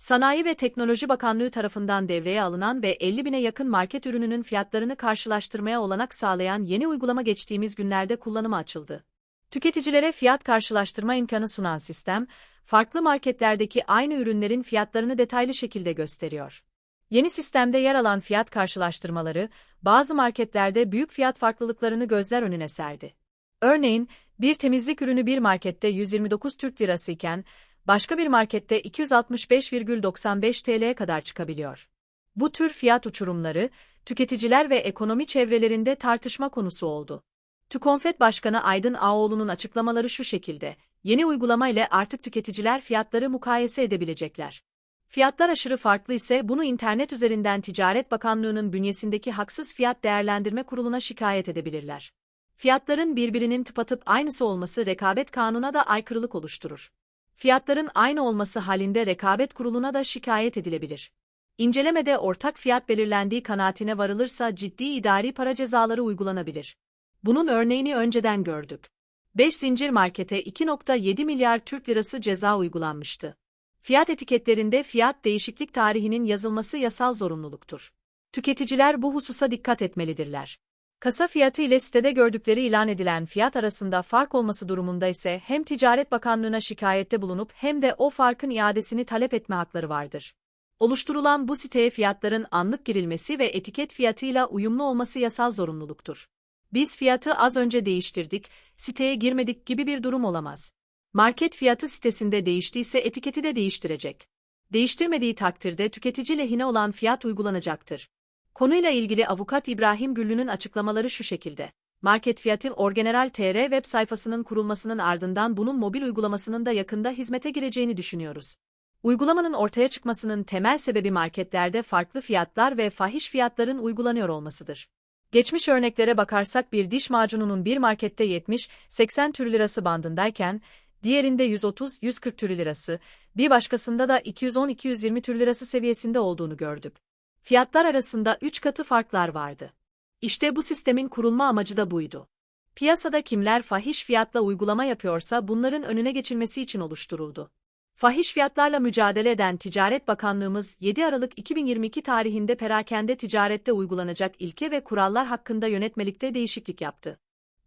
Sanayi ve Teknoloji Bakanlığı tarafından devreye alınan ve 50 bine yakın market ürününün fiyatlarını karşılaştırmaya olanak sağlayan yeni uygulama geçtiğimiz günlerde kullanıma açıldı. Tüketicilere fiyat karşılaştırma imkanı sunan sistem, farklı marketlerdeki aynı ürünlerin fiyatlarını detaylı şekilde gösteriyor. Yeni sistemde yer alan fiyat karşılaştırmaları, bazı marketlerde büyük fiyat farklılıklarını gözler önüne serdi. Örneğin, bir temizlik ürünü bir markette 129 Türk Lirası iken, başka bir markette 265,95 TL'ye kadar çıkabiliyor. Bu tür fiyat uçurumları, tüketiciler ve ekonomi çevrelerinde tartışma konusu oldu. TÜKONFET Başkanı Aydın Ağoğlu'nun açıklamaları şu şekilde, yeni uygulama ile artık tüketiciler fiyatları mukayese edebilecekler. Fiyatlar aşırı farklı ise bunu internet üzerinden Ticaret Bakanlığı'nın bünyesindeki Haksız Fiyat Değerlendirme Kurulu'na şikayet edebilirler. Fiyatların birbirinin tıpatıp aynısı olması rekabet kanuna da aykırılık oluşturur. Fiyatların aynı olması halinde rekabet kuruluna da şikayet edilebilir. İncelemede ortak fiyat belirlendiği kanaatine varılırsa ciddi idari para cezaları uygulanabilir. Bunun örneğini önceden gördük. 5 zincir markete 2.7 milyar Türk lirası ceza uygulanmıştı. Fiyat etiketlerinde fiyat değişiklik tarihinin yazılması yasal zorunluluktur. Tüketiciler bu hususa dikkat etmelidirler. Kasa fiyatı ile sitede gördükleri ilan edilen fiyat arasında fark olması durumunda ise hem Ticaret Bakanlığı'na şikayette bulunup hem de o farkın iadesini talep etme hakları vardır. Oluşturulan bu siteye fiyatların anlık girilmesi ve etiket fiyatıyla uyumlu olması yasal zorunluluktur. Biz fiyatı az önce değiştirdik, siteye girmedik gibi bir durum olamaz. Market fiyatı sitesinde değiştiyse etiketi de değiştirecek. Değiştirmediği takdirde tüketici lehine olan fiyat uygulanacaktır. Konuyla ilgili avukat İbrahim Güllü'nün açıklamaları şu şekilde. Market fiyatı Orgeneral TR web sayfasının kurulmasının ardından bunun mobil uygulamasının da yakında hizmete gireceğini düşünüyoruz. Uygulamanın ortaya çıkmasının temel sebebi marketlerde farklı fiyatlar ve fahiş fiyatların uygulanıyor olmasıdır. Geçmiş örneklere bakarsak bir diş macununun bir markette 70-80 Türk lirası bandındayken, diğerinde 130-140 Türk lirası, bir başkasında da 210-220 Türk lirası seviyesinde olduğunu gördük. Fiyatlar arasında 3 katı farklar vardı. İşte bu sistemin kurulma amacı da buydu. Piyasada kimler fahiş fiyatla uygulama yapıyorsa bunların önüne geçilmesi için oluşturuldu. Fahiş fiyatlarla mücadele eden Ticaret Bakanlığımız 7 Aralık 2022 tarihinde perakende ticarette uygulanacak ilke ve kurallar hakkında yönetmelikte değişiklik yaptı.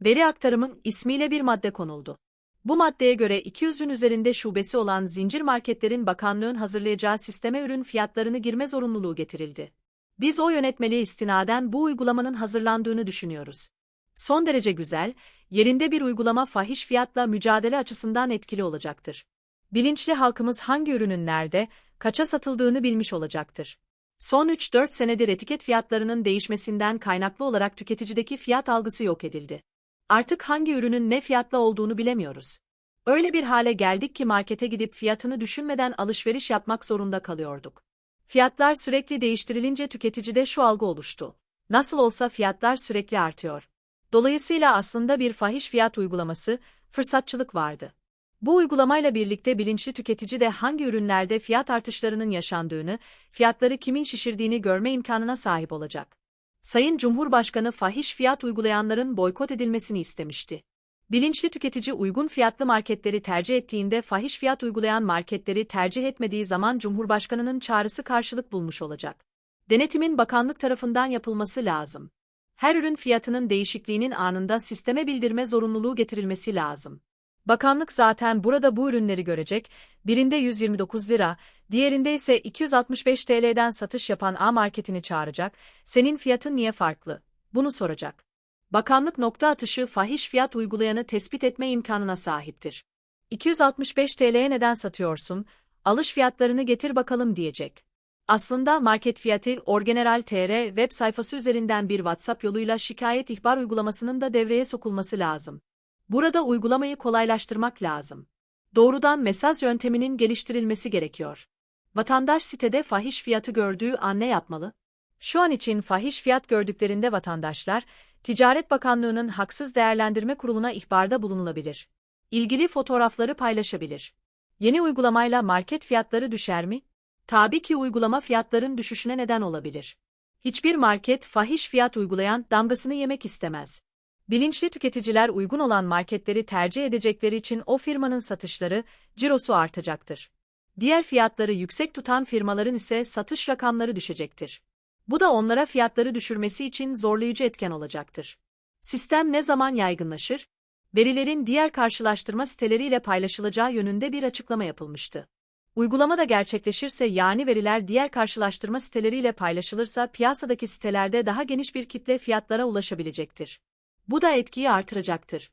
Veri aktarımın ismiyle bir madde konuldu. Bu maddeye göre 200'ün üzerinde şubesi olan zincir marketlerin bakanlığın hazırlayacağı sisteme ürün fiyatlarını girme zorunluluğu getirildi. Biz o yönetmeliğe istinaden bu uygulamanın hazırlandığını düşünüyoruz. Son derece güzel, yerinde bir uygulama fahiş fiyatla mücadele açısından etkili olacaktır. Bilinçli halkımız hangi ürünün nerede, kaça satıldığını bilmiş olacaktır. Son 3-4 senedir etiket fiyatlarının değişmesinden kaynaklı olarak tüketicideki fiyat algısı yok edildi. Artık hangi ürünün ne fiyatla olduğunu bilemiyoruz. Öyle bir hale geldik ki markete gidip fiyatını düşünmeden alışveriş yapmak zorunda kalıyorduk. Fiyatlar sürekli değiştirilince tüketicide şu algı oluştu. Nasıl olsa fiyatlar sürekli artıyor. Dolayısıyla aslında bir fahiş fiyat uygulaması, fırsatçılık vardı. Bu uygulamayla birlikte bilinçli tüketici de hangi ürünlerde fiyat artışlarının yaşandığını, fiyatları kimin şişirdiğini görme imkanına sahip olacak. Sayın Cumhurbaşkanı fahiş fiyat uygulayanların boykot edilmesini istemişti. Bilinçli tüketici uygun fiyatlı marketleri tercih ettiğinde fahiş fiyat uygulayan marketleri tercih etmediği zaman Cumhurbaşkanının çağrısı karşılık bulmuş olacak. Denetimin bakanlık tarafından yapılması lazım. Her ürün fiyatının değişikliğinin anında sisteme bildirme zorunluluğu getirilmesi lazım. Bakanlık zaten burada bu ürünleri görecek, birinde 129 lira, diğerinde ise 265 TL'den satış yapan A marketini çağıracak, senin fiyatın niye farklı? Bunu soracak. Bakanlık nokta atışı fahiş fiyat uygulayanı tespit etme imkanına sahiptir. 265 TL'ye neden satıyorsun, alış fiyatlarını getir bakalım diyecek. Aslında market fiyatı Orgeneral TR web sayfası üzerinden bir WhatsApp yoluyla şikayet ihbar uygulamasının da devreye sokulması lazım. Burada uygulamayı kolaylaştırmak lazım. Doğrudan mesaj yönteminin geliştirilmesi gerekiyor. Vatandaş sitede fahiş fiyatı gördüğü an ne yapmalı? Şu an için fahiş fiyat gördüklerinde vatandaşlar, Ticaret Bakanlığı'nın Haksız Değerlendirme Kurulu'na ihbarda bulunulabilir. İlgili fotoğrafları paylaşabilir. Yeni uygulamayla market fiyatları düşer mi? Tabii ki uygulama fiyatların düşüşüne neden olabilir. Hiçbir market fahiş fiyat uygulayan damgasını yemek istemez. Bilinçli tüketiciler uygun olan marketleri tercih edecekleri için o firmanın satışları, cirosu artacaktır. Diğer fiyatları yüksek tutan firmaların ise satış rakamları düşecektir. Bu da onlara fiyatları düşürmesi için zorlayıcı etken olacaktır. Sistem ne zaman yaygınlaşır? Verilerin diğer karşılaştırma siteleriyle paylaşılacağı yönünde bir açıklama yapılmıştı. Uygulama da gerçekleşirse yani veriler diğer karşılaştırma siteleriyle paylaşılırsa piyasadaki sitelerde daha geniş bir kitle fiyatlara ulaşabilecektir. Bu da etkiyi artıracaktır.